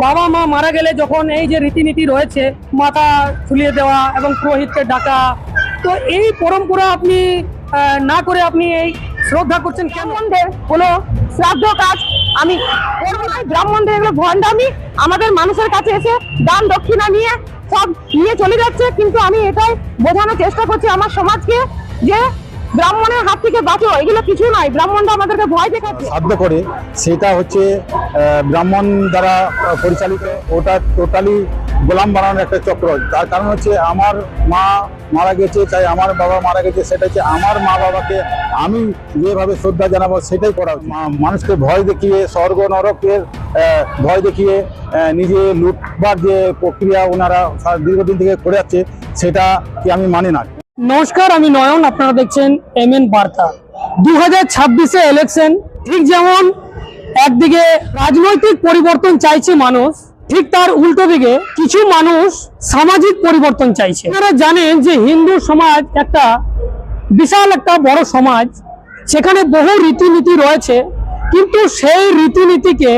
বাবা মা মারা গেলে যখন এই যে রীতিনীতি রয়েছে, মাথা ঝুলিয়ে দেওয়া এবং পুরোহিতকে ডাকা, তো এই পরম্পরা আপনি না করে আপনি এই শ্রদ্ধা করছেন ব্রাহ্মণদের কোনো শ্রাদ্ধ কাজ। আমি ব্রাহ্মণদের এগুলো ভণ্ডামি। আমাদের মানুষের কাছে এসে দান দক্ষিণা নিয়ে সব নিয়ে চলে যাচ্ছে, কিন্তু আমি এটাই বোঝানোর চেষ্টা করছি আমার সমাজকে যে ব্রাহ্মণের হাত থেকে বাঁচো, এগুলো কিছু নয়, ব্রাহ্মণরা আমাদেরকে ভয় দেখাচ্ছে। সাধ্য করে, সেটা হচ্ছে ব্রাহ্মণ দ্বারা পরিচালিত, ওটা টোটালি গোলাম বানানোর একটা চক্র। তার কারণ হচ্ছে, আমার মা মারা গেছে চাই আমার বাবা মারা গেছে, সেটা হচ্ছে আমার মা বাবাকে আমি যেভাবে শ্রদ্ধা জানাব, সেটাই করা মানুষকে ভয় দেখিয়ে, স্বর্গ নরকের ভয় দেখিয়ে নিজে লুটবার যে প্রক্রিয়া ওনারা দীর্ঘদিন থেকে করে যাচ্ছে, সেটা কি আমি মানি না। নমস্কার, আমি নয়ন, আপনারা দেখছেন এম এন বার্তা। দু হাজার ছাব্বিশে ইলেকশন ঠিক যেমন একদিকে রাজনৈতিক পরিবর্তন চাইছে মানুষ, ঠিক তার উল্টো দিকে কিছু মানুষ সামাজিক পরিবর্তন চাইছে। আপনারা জানেন যে হিন্দু সমাজ একটা বিশাল একটা বড় সমাজ, সেখানে বহু রীতিনীতি রয়েছে, কিন্তু সেই রীতিনীতিকে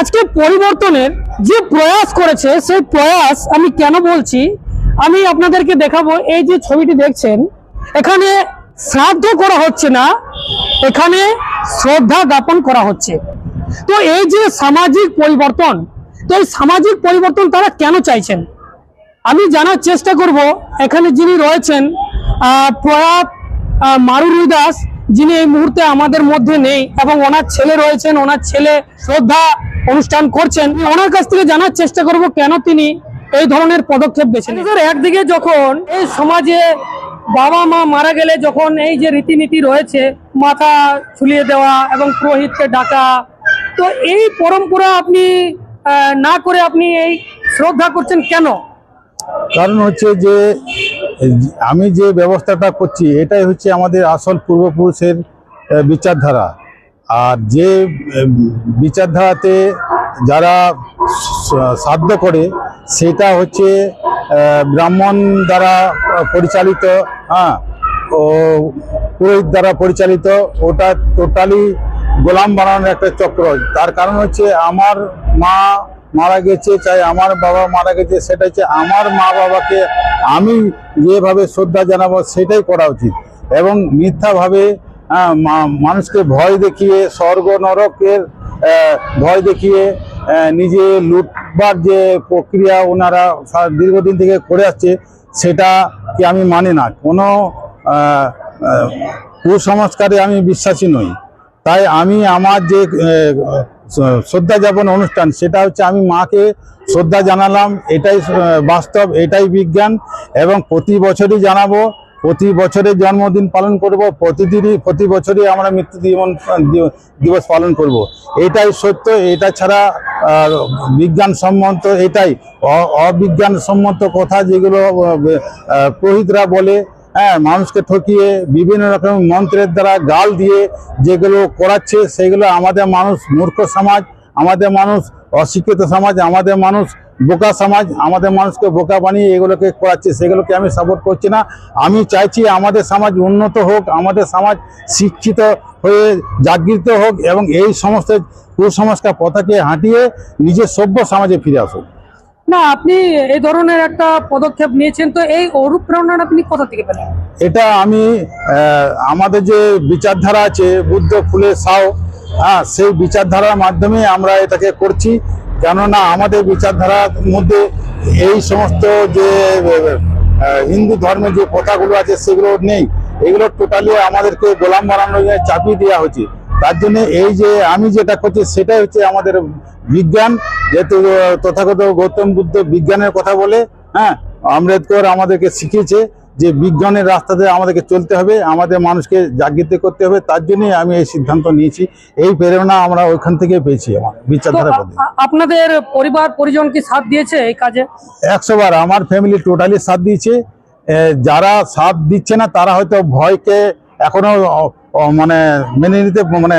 আজকে পরিবর্তনের যে প্রয়াস করেছে, সেই প্রয়াস আমি কেন বলছি আমি আপনাদেরকে দেখাবো, এই যে ছবিটি দেখছেন, এখানে শ্রাদ্ধ করা হচ্ছে না, এখানে শ্রদ্ধা জ্ঞাপন করা হচ্ছে। তো এই যে সামাজিক পরিবর্তন, তো এই সামাজিক পরিবর্তন তারা কেন চাইছেন? আমি জানার চেষ্টা করব, এখানে যিনি রয়েছেন প্রয়াত মারুরু দাস, যিনি এই মুহূর্তে আমাদের মধ্যে নেই এবং ওনার ছেলে রয়েছেন, ওনার ছেলে শ্রদ্ধা অনুষ্ঠান করছেন ওনার কাছ থেকে জানার চেষ্টা করব কেন তিনি এই ধরনের পদক্ষেপ বেছে স্যার, একদিকে যখন এই সমাজে বাবা মা মারা গেলে যখন এই যে রীতিনীতি রয়েছে মাথা ছুলিয়ে দেওয়া এবং পুরোহিতকে ডাকা তো এই পরম্পরা আপনি না করে আপনি এই শ্রদ্ধা করছেন কেন? কারণ হচ্ছে যে আমি যে ব্যবস্থাটা করছি এটাই হচ্ছে আমাদের আসল পূর্বপুরুষের বিচারধারা। আর যে বিচারধারাতে যারা সাধ্য করে সেটা হচ্ছে ব্রাহ্মণ দ্বারা পরিচালিত হ্যাঁ ও পুরোহিত দ্বারা পরিচালিত, ওটা টোটালি গোলাম বানানোর একটা চক্র। তার কারণ হচ্ছে, আমার মা মারা গেছে, চাই আমার বাবা মারা গেছে, সেটা হচ্ছে আমার মা বাবাকে আমি যেভাবে শ্রদ্ধা জানাব, সেটাই করা উচিত। এবং মিথ্যাভাবে মানুষকে ভয় দেখিয়ে, স্বর্গ নরকের ভয় দেখিয়ে নিজে লুটবার যে প্রক্রিয়া ওনারা দীর্ঘদিন থেকে করে আসছে, সেটা কি আমি মানি না। কোনো কুসংস্কারে আমি বিশ্বাসী নই। তাই আমি আমার যে শ্রদ্ধা যাপন অনুষ্ঠান, সেটা হচ্ছে আমি মাকে শ্রদ্ধা জানালাম, এটাই বাস্তব, এটাই বিজ্ঞান এবং প্রতি বছরই জানাব। প্রতি বছরে জন্মদিন পালন করব প্রতিদিনই প্রতি বছরই আমরা মৃত্যু জীবন দিবস পালন করব। এটাই সত্য এটা ছাড়া আহ, বিজ্ঞান সম্মত এটাই। অ- অবিজ্ঞান সম্মত কথা যেগুলো পুরোহিতরা বলে হ্যাঁ মানুষকে ঠকিয়ে বিভিন্ন রকম মন্ত্রের দ্বারা গাল দিয়ে যেগুলো করাচ্ছে সেগুলো আমাদের মানুষ মূর্খ সমাজ আমাদের মানুষ অশিক্ষিত সমাজ আমাদের মানুষ বোকা সমাজ আমাদের মানুষকে বোকা বানিয়ে এগুলোকে করাচ্ছে সেগুলোকে আমি সাপোর্ট করছি না। আমি চাইছি আমাদের সমাজ উন্নত হোক আমাদের সমাজ শিক্ষিত হয়ে জাগৃত হোক এবং এই সমস্ত কুসংস্কার পথাকে হাঁটিয়ে নিজের সভ্য সমাজে ফিরে আসুক। না আপনি এই ধরনের একটা পদক্ষেপ নিয়েছেন তো এই অনুপ্রেরণাটা আপনি কোথা থেকে পেলেন? এটা আমি আমাদের যে বিচারধারা আছে বুদ্ধ ফুলে সাও হ্যাঁ সেই বিচারধারার মাধ্যমে আমরা এটাকে করছি। কেননা আমাদের বিচারধারার মধ্যে এই সমস্ত যে হিন্দু ধর্মের যে কথাগুলো আছে সেগুলো নেই। এগুলো টোটালি আমাদেরকে গোলাম বানানো যায় চাপিয়ে দেওয়া হচ্ছে তার জন্য এই যে, আমি যেটা করছি সেটাই হচ্ছে আমাদের বিজ্ঞান। যেহেতু তথাগত গৌতম বুদ্ধ বিজ্ঞানের কথা বলে হ্যাঁ আম্বেদকর আমাদেরকে শিখিয়েছে। যে বিজ্ঞানের রাস্তাতে আমাদেরকে চলতে হবে আমাদের মানুষকে জাগৃত করতে হবে তার জন্যই আমি এই সিদ্ধান্ত নিয়েছি। এই প্রেরণা আমরা ওইখান থেকে পেয়েছি আমার বিচারধারা আপনাদের পরিবার পরিজন কি সাথ দিয়েছে এই কাজে? একশো বার আমার ফ্যামিলি টোটালি সাথ দিয়েছে। যারা সাথ দিচ্ছে না তারা হয়তো ভয়কে এখনও মানে মেনে নিতে মানে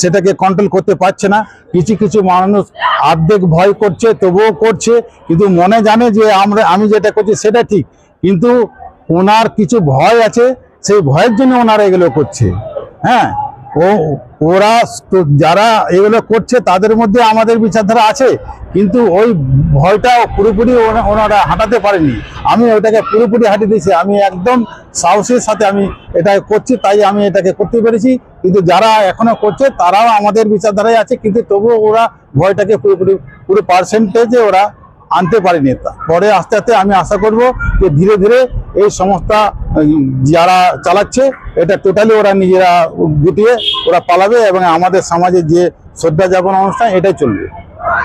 সেটাকে কন্ট্রোল করতে পারছে না। কিছু কিছু মানুষ আর্ধেক ভয় করছে তবুও করছে কিন্তু মনে জানে যে আমরা আমি যেটা করছি সেটা ঠিক। কিন্তু ওনার কিছু ভয় আছে, সেই ভয়ের জন্য ওনারা এগুলো করছে। হ্যাঁ ও, ওরা যারা এগুলো করছে, তাদের মধ্যে আমাদের বিচারধারা আছে, কিন্তু ওই ভয়টা পুরোপুরি ওনা- ওনারা হাঁটাতে পারেনি। আমি ওটাকে পুরোপুরি হাঁটিয়ে দিয়েছি, আমি একদম সাহসের সাথে আমি এটা করছি, তাই আমি এটাকে করতে পেরেছি। কিন্তু যারা এখনও করছে, তারাও আমাদের বিচারধারায় আছে, কিন্তু তবুও ওরা ভয়টাকে পুরোপুরি, পুরো পার্সেন্টেজে ওরা আনতে পারেনি। পরে আস্তে আস্তে আমি আশা করব যে ধীরে ধীরে এই সংস্থা যারা চালাচ্ছে এটা টোটালি ওরা নিজেরা গুটিয়ে ওরা পালাবে এবং আমাদের সমাজে যে শ্রদ্ধা যাপন অনুষ্ঠান এটাই চলবে।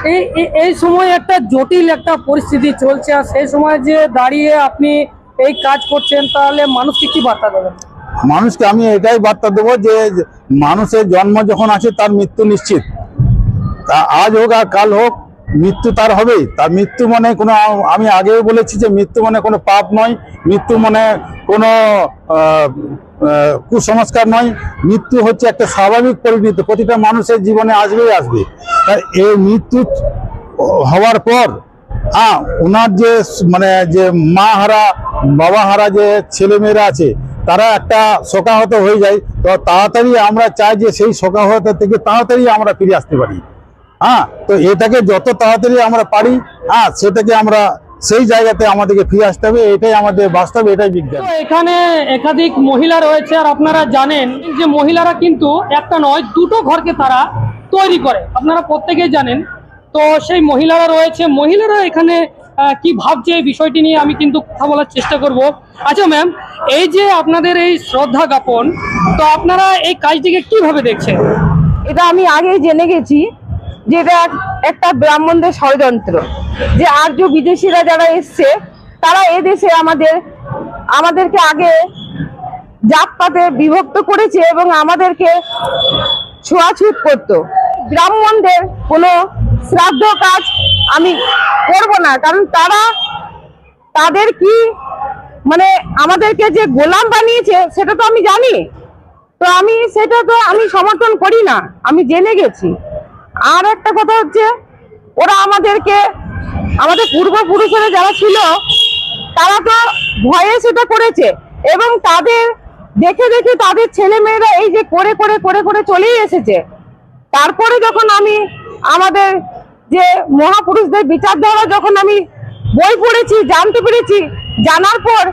এই এই- এই সময় একটা জটিল একটা পরিস্থিতি চলছে আর সেই সময় যে দাঁড়িয়ে আপনি এই কাজ করছেন তাহলে মানুষকে কি বার্তা দেবেন? মানুষকে আমি এটাই বার্তা দেবো যে মানুষের জন্ম যখন আছে তার মৃত্যু নিশ্চিত। তা আজ হোক আর কাল হোক মৃত্যু তার হবেই। তার মৃত্যু মানে কোনো, আমি আগেও বলেছি যে মৃত্যু মানে কোনো পাপ নয়, মৃত্যু মানে কোনো কুসংস্কার নয়। মৃত্যু হচ্ছে একটা স্বাভাবিক পরিণতি, প্রতিটা মানুষের জীবনে আসবেই আসবে। তাই এই মৃত্যু হওয়ার পর হ্যাঁ ওনার যে মানে যে মা হারা, বাবা হারা যে ছেলেমেয়েরা আছে, তারা একটা শোকাহত হয়ে যায়। তো তাড়াতাড়ি আমরা চাই যে সেই শোকাহত থেকে তাড়াতাড়ি আমরা ফিরে আসতে পারি। হ্যাঁ। তো এটাকে যত তাড়াতাড়ি আমরা পারি হ্যাঁ সেটাকে আমরা সেই জায়গাতে আমাদেরকে ফিরে আসতে হবে এটাই আমাদের বাস্তব এটাই বিজ্ঞান। এখানে একাধিক মহিলা রয়েছে আর আপনারা জানেন যে মহিলারা কিন্তু একটা নয় দুটো ঘরকে তারা তৈরি করে আপনারা প্রত্যেকেই জানেন। তো সেই মহিলারা রয়েছে মহিলারা এখানে কি ভাবছে এই বিষয়টি নিয়ে আমি কিন্তু কথা বলার চেষ্টা করব। আচ্ছা ম্যাম এই যে আপনাদের এই শ্রদ্ধা জ্ঞাপন তো আপনারা এই কাজটিকে কীভাবে দেখছেন? এটা আমি আগেই জেনে গেছি যে এটা একটা ব্রাহ্মণদের ষড়যন্ত্র। যে আর্য বিদেশিরা যারা এসছে, তারা এদেশে আমাদের, আমাদেরকে আগে জাতপাতে বিভক্ত করেছে এবং আমাদেরকে ছোঁয়াছুত করতো। ব্রাহ্মণদের কোনো শ্রাদ্ধ কাজ আমি করব না, কারণ তারা তাদের কি মানে আমাদেরকে যে গোলাম বানিয়েছে, সেটা তো আমি জানি। তো আমি, সেটা তো আমি সমর্থন করি না। আমি জেনে গেছি। আর একটা কথা হচ্ছে, ওরা আমাদেরকে, আমাদের পূর্বপুরুষেরা যারা ছিল, তারা তো ভয়ে সেটা করেছে এবং তাদের, দেখে দেখে তাদের ছেলে মেয়েরা এই যে করে করে করে করে চলেই এসেছে। তারপরে যখন আমি আমাদের যে মহাপুরুষদের বিচার বিচারধারা যখন আমি বই পড়েছি, জানতে পেরেছি, জানার পর,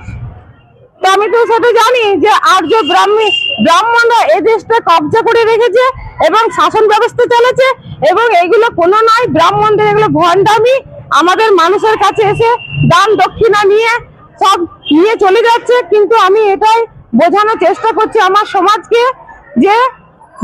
তো আমি তো সেটা জানি যে আর্য ব্রাহ্মী, ব্রাহ্মণরা এই দেশটা কবজা করে রেখেছে এবং শাসন ব্যবস্থা চলেছে এবং এগুলো কোনো নয় ব্রাহ্মণদের এগুলো ভণ্ডামি। আমাদের মানুষের কাছে এসে দান দক্ষিণা নিয়ে সব নিয়ে চলে যাচ্ছে। কিন্তু আমি এটাই বোঝানোর চেষ্টা করছি আমার সমাজকে যে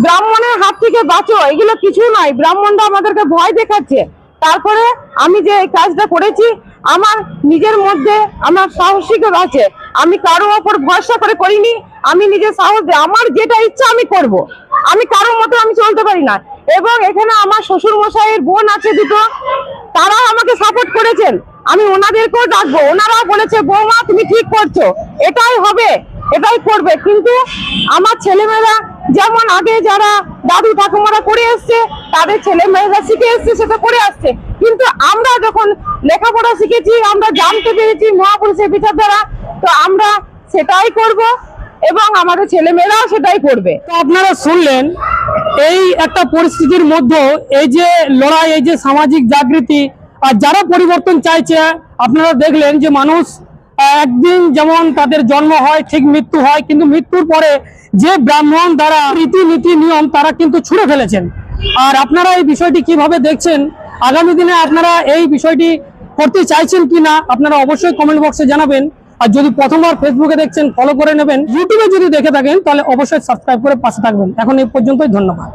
ব্রাহ্মণের হাত থেকে বাঁচো, এগুলো কিছু নয়। ব্রাহ্মণরা আমাদেরকে ভয় দেখাচ্ছে। তারপরে আমি যে এই কাজটা করেছি, আমার নিজের মধ্যে আমার সাহসিকতা আছে। আমি কারও ওপর ভরসা করে করিনি। আমি নিজের সাহস আমার যেটা ইচ্ছা আমি করব। আমি কারোর মতো আমি চলতে পারি না। এবং এখানে আমার শ্বশুর মশাইয়ের বোন আছে দুটো তারা আমাকে সাপোর্ট করেছেন। আমি ওনাদেরকেও ডাকবো। ওনারা বলেছে, বৌমা, তুমি ঠিক করছ। এটাই হবে, এটাই করবে। কিন্তু আমার ছেলেমেয়েরা, যেমন আগে যারা দাদু ঠাকুমারা করে এসছে, তাদের ছেলে মেয়েরা শিখে এসছে সেটা করে আসছে। কিন্তু আমরা যখন লেখাপড়া শিখেছি, আমরা জানতে পেরেছি মহাপুরুষের বিচার দ্বারা, তো আমরা সেটাই করব। এবং আমাদের ছেলে মেয়েরাও সেটাই করবে। তো আপনারা শুনলেন, এই একটা পরিস্থিতির মধ্যে এই যে লড়াই, এই যে সামাজিক জাগৃতি, আর যারা পরিবর্তন চাইছে, আপনারা দেখলেন যে মানুষ একদিন যেমন তাদের জন্ম হয়, ঠিক মৃত্যু হয়, কিন্তু মৃত্যুর পরে যে ব্রাহ্মণ দ্বারা রীতিনীতি নিয়ম তারা কিন্তু ছুঁড়ে ফেলেছেন। আর আপনারা এই বিষয়টি কীভাবে দেখছেন, আগামী দিনে আপনারা এই বিষয়টি করতে চাইছেন কি না আপনারা অবশ্যই কমেন্ট বক্সে জানাবেন। আর যদি প্রথমবার ফেসবুকে দেখছেন ফলো করে নেবেন। ইউটিউবে যদি দেখে থাকেন, তাহলে অবশ্যই সাবস্ক্রাইব করে পাশে থাকবেন। এখন এই পর্যন্তই, ধন্যবাদ।